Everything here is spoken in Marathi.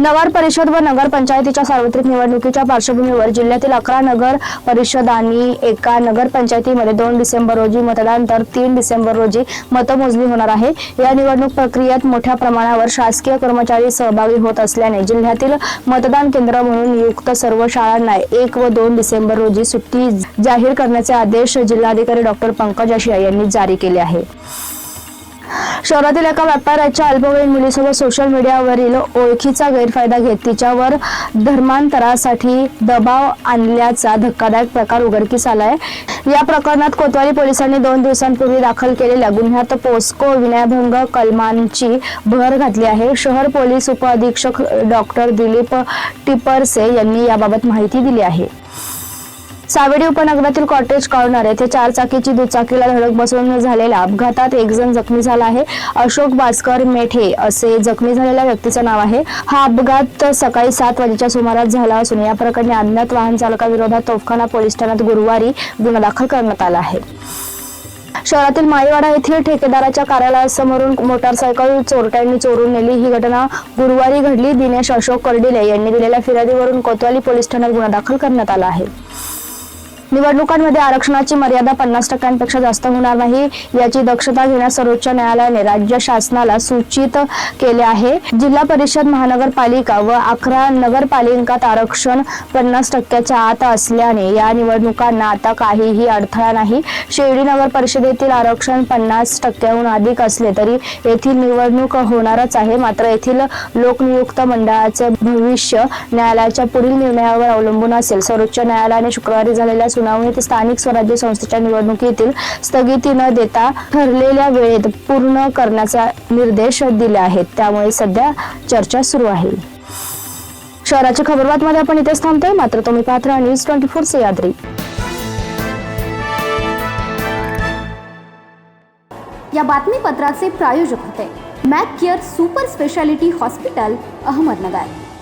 नगर परिषद व नगर पंचायतीच्या सार्वत्रिक निवडणुकीच्या पार्श्वभूमीवर जिल्ह्यातील अकरा नगर परिषद आणि एका नगर पंचायतीमध्ये दोन डिसेंबर रोजी मतदान तर तीन डिसेंबर रोजी मतमोजणी होणार आहे. या निवडणूक प्रक्रियेत मोठ्या प्रमाणावर शासकीय कर्मचारी सहभागी होत असल्याने जिल्ह्यातील मतदान केंद्र म्हणून नियुक्त सर्व शाळांना एक व दोन डिसेंबर रोजी सुट्टी जाहीर करण्याचे आदेश जिल्हाधिकारी डॉक्टर पंकज आशिया यांनी जारी केले आहे. शहरातील एका व्यापाऱ्याच्या अल्पवयीन मुलीसोबत सोशल मीडियावरील ओळखीचा गैरफायदा घेत तिच्यावर धर्मांतरासाठी दबाव आणल्याचा धक्कादायक प्रकार उघडकीस आलाय. या प्रकरणात कोतवाली पोलिसांनी दोन दिवसांपूर्वी दाखल केलेल्या गुन्ह्यात पोस्को विनयभंग कलमांची भर घातली आहे. शहर पोलीस उपअधीक्षक डॉक्टर दिलीप टिपरसे यांनी याबाबत माहिती दिली आहे. सावेडी उपनगरातील कॉटेज कॉर्नर येथे चार चाकीची दुचाकीला धडक बसवून झालेल्या अपघातात एक जण जखमी झाला आहे. अशोक भास्कर मेठे असे जखमी झालेल्या व्यक्तीचं नाव आहे. हा अपघात सकाळी सात वाजेच्या सुमारास झाला असून या प्रकरणी अज्ञात वाहन चालकाविरोधात तोफखाना पोलीस ठाण्यात गुरुवारी गुन्हा दाखल करण्यात आला आहे. शहरातील माईवाडा येथील ठेकेदाराच्या कार्यालयासमोरून मोटारसायकल चोरट्यांनी चोरून नेली. ही घटना गुरुवारी घडली. दिनेश अशोक कर्डिले यांनी दिलेल्या फिर्यादीवरून कोतवाली पोलीस ठाण्यात गुन्हा दाखल करण्यात आला आहे. निवडणुकांमध्ये आरक्षणाची मर्यादा पन्नास टक्क्यांपेक्षा जास्त होणार नाही. याची दक्षता घेण्यास सर्वोच्च न्यायालयाने राज्य शासनाला सूचित केले आहे. जिल्हा परिषद महानगरपालिका व अकरा नगरपालिकांत आरक्षण पन्नास टक्क्याच्या आत असल्याने या निवडणुकांना आता काहीही अडथळा नाही. शिर्डी नगर परिषदेतील आरक्षण पन्नास टक्क्याहून अधिक असले तरी येथील निवडणूक होणारच आहे. मात्र येथील लोकनियुक्त मंडळाचे भविष्य न्यायालयाच्या पुढील निर्णयावर अवलंबून असेल. सर्वोच्च न्यायालयाने शुक्रवारी झालेल्या सुनावणीत स्थानिक स्वराज्य संस्थेच्या निवडणुकीतील स्थगिती न देता ठरलेल्या वेळेत पूर्ण करण्याचा निर्देश दिले आहेत. त्यामुळे सध्या चर्चा सुरू आहे. शहराची खबरबातमध्ये आपण इथेच थांबतोय. मात्र तुम्ही पाहत राहा न्यूज ट्वेंटी फोर सह्याद्री या बातमीपत्राचे प्रायोजक होते. Mac care super speciality hospital Ahmednagar.